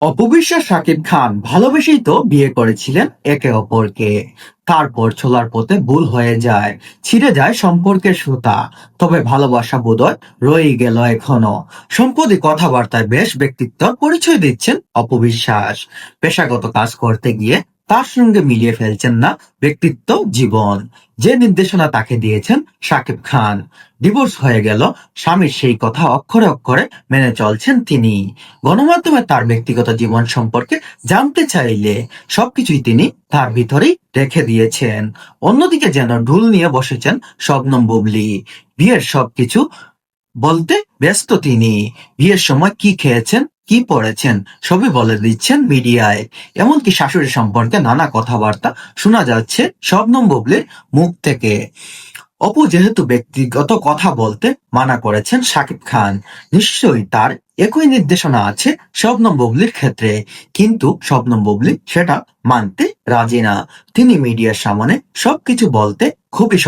অপবিশ্বাস সাকিব খান ভালোবেসেই তো বিয়ে করেছিলেন একে অপরকে। তারপর ছোলার পথে ভুল হয়ে যায়, ছিঁড়ে যায় সম্পর্কের সুতা। তবে ভালোবাসা বোধয় রয়ে গেল এখনও। সম্প্রতি কথাবার্তায় বেশ ব্যক্তিত্ব পরিচয় দিচ্ছেন অপবিশ্বাস। পেশাগত কাজ করতে গিয়ে তার সঙ্গে মিলিয়ে ফেলছেন না ব্যক্তিত্ব জীবন। যে নির্দেশনা তাকে দিয়েছেন শাকিব খান। ডিভোর্স হয়ে গেল, স্বামীর সেই কথা অক্ষরে অক্ষরে মেনে চলছেন তিনি। গণমাধ্যমে তার ব্যক্তিগত জীবন সম্পর্কে জানতে চাইলে সবকিছুই তিনি তার ভিতরেই রেখে দিয়েছেন। অন্যদিকে যেন ঢুল নিয়ে বসেছেন শবনম বুবলি। বিয়ের সবকিছু বলতে ব্যস্ত তিনি। বিয়ের সময় কি খেয়েছেন, কি পড়েছেন, সবই বলে দিচ্ছেন মিডিয়ায়। এমনকি শাশুড়ি সম্পর্কে নানা কথাবার্তা শোনা যাচ্ছে শবনম বুবলির মুখ থেকে। অপু যেহেতু ব্যক্তিগত কথা বলতে মানা করেছেন শাকিব খান, নিশ্চয়ই তার একই নির্দেশনা আছে শবনম বুবলির ক্ষেত্রে। কিন্তু শবনম বুবলি সেটা মানতে রাজি না। তিনি মিডিয়ার সামনে সবকিছু বলতে খুবই